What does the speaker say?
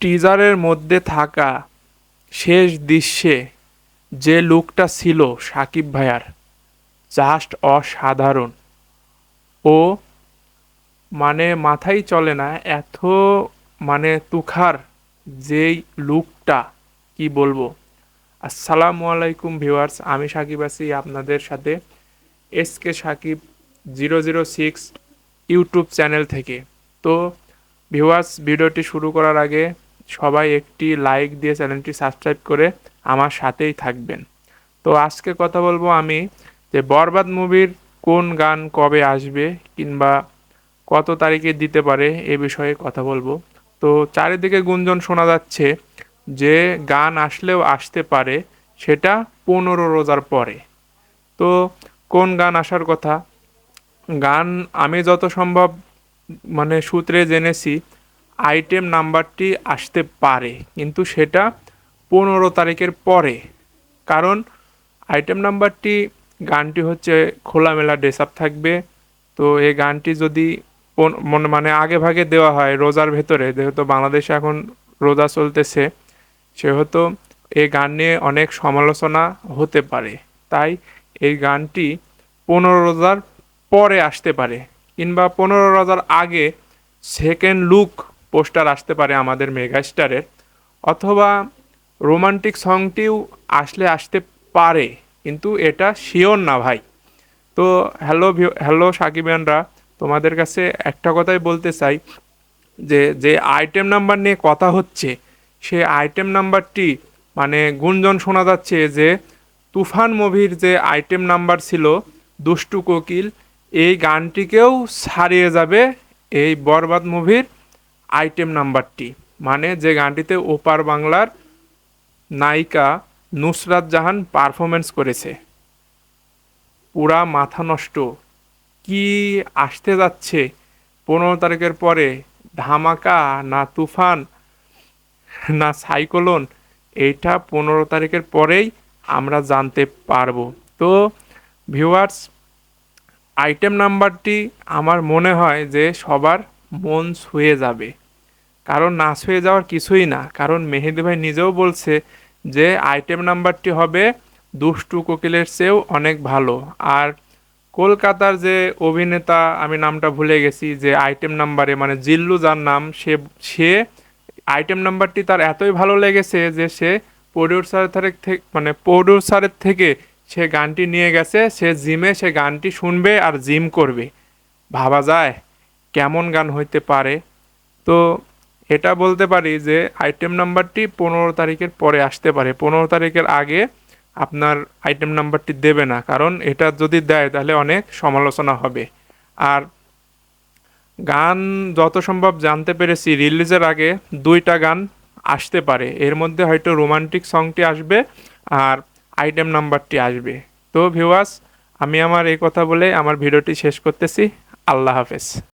টিজারের মধ্যে থাকা শেষ দৃশ্যে যে লুকটা ছিল সাকিব ভাইয়ার জাস্ট অসাধারণ। ও মানে মাথায় চলে না, এত মানে তুখার যেই লুকটা, কি বলব? আসসালামু আলাইকুম ভিউয়ার্স, আমি সাকিব আছি আপনাদের সাথে S K Shakib zero zero six YouTube channel থেকে। তো ভিউয়ার্স, ভিডিওটি শুরু করার আগে সবাই একটি লাইক দিয়ে চ্যানেলটি সাবস্ক্রাইব করে আমার সাথেই থাকবেন। তো আজকে কথা বলব আমি যে বরবাদ মুভির কোন গান কবে আসবে কিংবা কত তারিখে দিতে পারে এ বিষয়ে কথা বলব। তো চারিদিকে গুঞ্জন শোনা যাচ্ছে যে গান আসলেও আসতে পারে সেটা পনেরো রোজার পরে। তো কোন গান আসার কথা? গান আমি যত সম্ভব মানে সূত্রে জেনেছি আইটেম নাম্বারটি আসতে পারে, কিন্তু সেটা পনেরো তারিখের পরে। কারণ আইটেম নাম্বারটি, গানটি হচ্ছে খোলামেলা ড্রেস আপ থাকবে। তো এই গানটি যদি মানে আগে ভাগে দেওয়া হয় রোজার ভেতরে, যেহেতু বাংলাদেশে এখন রোজা চলতেছে, সেহেতু এই গান নিয়ে অনেক সমালোচনা হতে পারে। তাই এই গানটি পনেরো রোজার পরে আসতে পারে, কিংবা পনেরো রোজার আগে সেকেন্ড লুক পোস্টার আসতে পারে আমাদের মেগাস্টারের, অথবা রোমান্টিক সংটিও আসলে আসতে পারে, কিন্তু এটা শিওর না ভাই। তো হ্যালো হ্যালো সাকিবিয়ানরা তোমাদের কাছে একটা কথাই বলতে চাই, যে যে আইটেম নাম্বার নিয়ে কথা হচ্ছে, সে আইটেম নাম্বারটি মানে গুঞ্জন শোনা যাচ্ছে যে, তুফান মুভির যে আইটেম নাম্বার ছিল, দুষ্টু কোকিল, এই গানটিকেও ছাড়িয়ে যাবে এই বরবাদ মুভির আইটেম নাম্বারটি মানে যে গানটিতে ওপার বাংলার নায়িকা নুসরাত জাহান পারফরমেন্স করেছে। পুরা মাথা নষ্ট। কি আসতে যাচ্ছে? পনেরো তারিখের পরে ধামাকা না তুফান না সাইক্লোন এইটা পনেরো তারিখের পরেই আমরা জানতে পারব। তো ভিউয়ার্স আইটেম নাম্বারটি আমার মনে হয় যে সবার মন ছুঁয়ে যাবে। কারণ না হয়ে যাওয়ার কিছুই না। কারণ মেহেদি ভাই নিজেও বলছে যে আইটেম নাম্বারটি হবে দুষ্টু কোকিলের চেয়েও অনেক ভালো। আর কলকাতার যে অভিনেতা, আমি নামটা ভুলে গেছি, যে আইটেম নাম্বারে মানে জিল্লু যার নাম, সে সে আইটেম নাম্বারটি তার এতই ভালো লেগেছে যে, সে প্রডিউসারের থেকে মানে প্রডিউসারের থেকে সে গানটি নিয়ে গেছে, সে জিমে সে গানটি শুনবে আর জিম করবে। ভাবা যায় কেমন গান হইতে পারে। তো এটা বলতে পারি যে আইটেম নাম্বারটি পনেরো তারিখের পরে আসতে পারে। পনেরো তারিখের আগে আপনার আইটেম নাম্বারটি দেবে না, কারণ এটা যদি দেয় তাহলে অনেক সমালোচনা হবে। আর গান যত সম্ভব জানতে পেরেছি রিলিজের আগে দুইটা গান আসতে পারে। এর মধ্যে হয়তো রোমান্টিক সংটি আসবে আর আইটেম নাম্বারটি আসবে। তো ভিউয়ার্স আমি আমার এই কথা বলে আমার ভিডিওটি শেষ করতেছি। আল্লাহ হাফেজ।